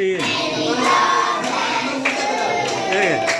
చెయ్యి ఏ.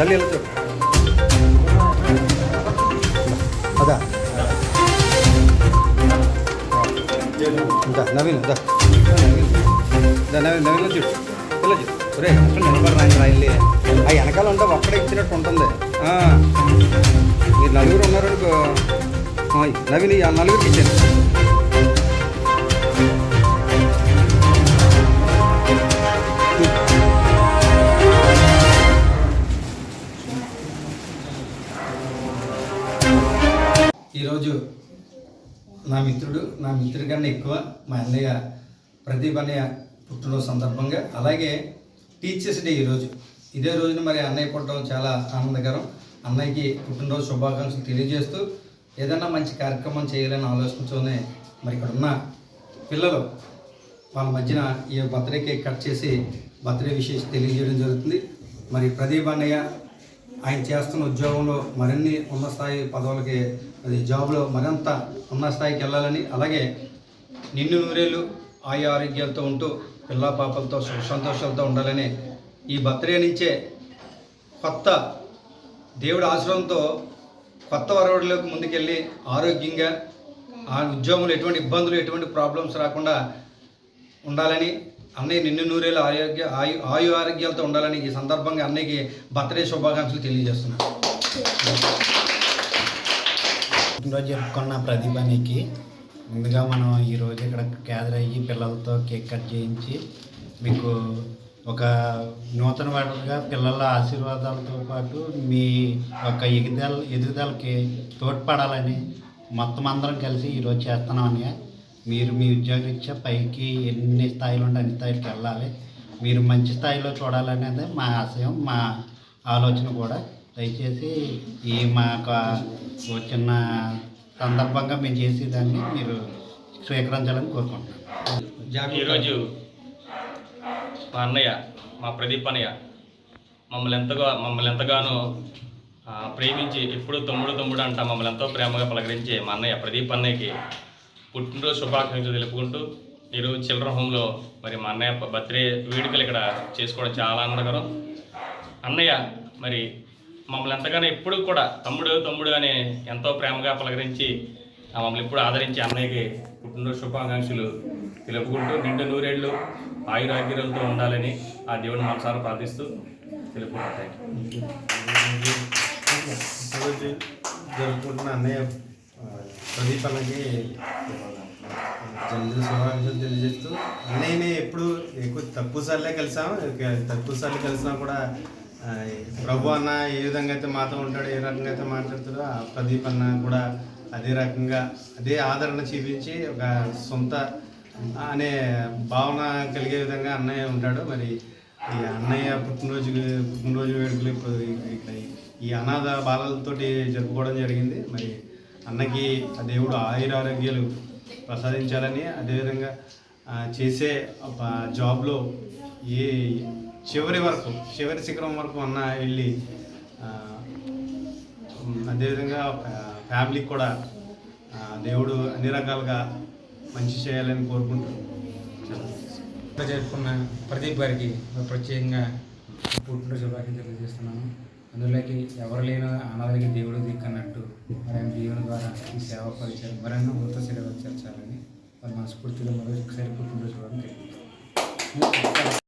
తల్లి అదా. నవీన్ దా. నవీన్ నవీన్ చూడు. పిల్ల చూడు. ఒరే అసలు నిలబడి రాయి ఆ వెనకాల ఉంటే ఒక్కడే ఇచ్చినట్టు ఉంటుంది. మీరు నలుగురు ఉన్నారనుకో. నవీన్ ఆ నలుగురికి ఇచ్చాను ఈరోజు నా మిత్రుడు నా మిత్రుడి కన్నా ఎక్కువ మా అన్నయ్య ప్రదీప్ అన్నయ్య పుట్టినరోజు సందర్భంగా అలాగే టీచర్స్ డే ఈరోజు ఇదే రోజున మరి అన్నయ్య పుట్టడం చాలా ఆనందకరం. అన్నయ్యకి పుట్టినరోజు శుభాకాంక్షలు తెలియజేస్తూ ఏదైనా మంచి కార్యక్రమం చేయాలని ఆలోచించుకునే మరి ఇక్కడ ఉన్న పిల్లలు వాళ్ళ మధ్యన ఈ బర్త్డే కేక్ కట్ చేసి బర్త్డే విషయం తెలియజేయడం జరుగుతుంది. మరి ప్రదీప్ అన్నయ్య ఆయన చేస్తున్న ఉద్యోగంలో మరిన్ని ఉన్న స్థాయి పదవులకి అది జాబ్లో మరింత ఉన్న స్థాయికి వెళ్ళాలని అలాగే నిన్ను నూరేళ్ళు ఆయా ఆరోగ్యాలతో ఉంటూ పిల్ల పాపలతో సుఖ సంతోషాలతో ఉండాలని ఈ బర్త్డే నుంచే కొత్త దేవుడి ఆశ్రమంతో కొత్త వరవడిలోకి ముందుకెళ్ళి ఆరోగ్యంగా ఆ ఉద్యోగంలో ఎటువంటి ఇబ్బందులు ఎటువంటి ప్రాబ్లమ్స్ రాకుండా ఉండాలని అన్నయ్య నిన్ను నూరేళ్ళు ఆరోగ్య ఆయు ఆయు ఆరోగ్యాలతో ఉండాలని ఈ సందర్భంగా అన్నయ్యకి బర్త్డే శుభాకాంక్షలు తెలియజేస్తున్నాను. పుట్టినరోజు జరుపుకున్న ప్రతిభనికి ముందుగా మనం ఈరోజు ఇక్కడ గ్యాదర్ అయ్యి పిల్లలతో కేక్ కట్ చేయించి మీకు ఒక నూతన వాడుగా పిల్లల ఆశీర్వాదాలతో పాటు మీ యొక్క ఎగుదల ఎదుగుదలకి తోడ్పడాలని మొత్తం అందరం కలిసి ఈరోజు చేస్తున్నామని మీరు మీ ఉద్యోగరీత్యా పైకి ఎన్ని స్థాయిలు ఉంటే అన్ని స్థాయికి వెళ్ళాలి మీరు మంచి స్థాయిలో చూడాలనేది మా ఆశయం మా ఆలోచన కూడా. దయచేసి ఈ మా వచ్చిన చిన్న సందర్భంగా మేము చేసేదాన్ని మీరు స్వీకరించాలని కోరుకుంటున్నాను. ఈరోజు మా అన్నయ్య మా ప్రదీప్ అన్నయ్య మమ్మల్ని ఎంతగా మమ్మల్ని ఎంతగానో ప్రేమించి ఎప్పుడు తమ్ముడు తమ్ముడు అంట మమ్మల్ని ఎంతో ప్రేమగా పలకరించే మా అన్నయ్య ప్రదీప్ అన్నయ్యకి పుట్టినరోజు శుభాకాంక్షలు తెలుపుకుంటూ ఈరోజు చిల్డ్రన్ హోమ్లో మరి మా అన్నయ్య బర్త్డే వేడుకలు ఇక్కడ చేసుకోవడం చాలా ఆనందకరం. అన్నయ్య మరి మమ్మల్ని ఎంతగానో ఎప్పుడు కూడా తమ్ముడు తమ్ముడు అని ఎంతో ప్రేమగా పలకరించి ఆ, మమ్మల్ని ఎప్పుడు ఆదరించి అన్నయ్యకి పుట్టినరోజు శుభాకాంక్షలు తెలుపుకుంటూ నిండు నూరేళ్ళు ఆయురాగ్యాలతో ఉండాలని ఆ దేవుని మనసారా ప్రార్థిస్తూ తెలుపుకుంటాను జరుపుకుంటున్న అన్నయ్య ప్రదీప్ అన్నకి జనరల్ శుభాకాంక్షలు తెలియజేస్తూ అన్నయ్యని ఎప్పుడు ఎక్కువ తక్కువ సార్లే కలిసాం తక్కువ సార్లు కలిసినా కూడా ప్రభు అన్న ఏ విధంగా అయితే మాతో ఉంటాడో ఏ రకంగా అయితే మాట్లాడుతాడో ఆ ప్రదీప్ అన్న కూడా అదే రకంగా అదే ఆదరణ చూపించి ఒక సొంత అనే భావన కలిగే విధంగా అన్నయ్య ఉంటాడు. మరి ఈ అన్నయ్య పుట్టినరోజు పుట్టినరోజు వేడుకలు ఇప్పుడు ఇక్కడ ఈ అనాథ బాలలతోటి జరుపుకోవడం జరిగింది. మరి అన్నకి ఆ దేవుడు ఆయురారోగ్యాలు ప్రసాదించాలని అదేవిధంగా చేసే జాబ్లో ఏ చివరి వరకు చివరి శిఖరం వరకు అన్న వెళ్ళి అదేవిధంగా ఫ్యామిలీకి కూడా దేవుడు అన్ని రకాలుగా మంచి చేయాలని కోరుకుంటున్నాను జరుపుకున్న ప్రదీప్ గారికి ప్రత్యేకంగా పుట్టినరోజు శుభాకాంక్షలు తెలియజేస్తున్నాను అందులోకి ఎవరు లేని అనాథలకి దేవుడు దిక్కన్నట్టు మరి ఆయన దేవుని ద్వారా ఈ సేవ పరిచయం మరెన్నో ఉన్నత సేవ చేర్చాలని మరి మనస్ఫూర్తిగా మరొకసారి పుట్టినరోజు శుభాకాంక్షలు తెలియదు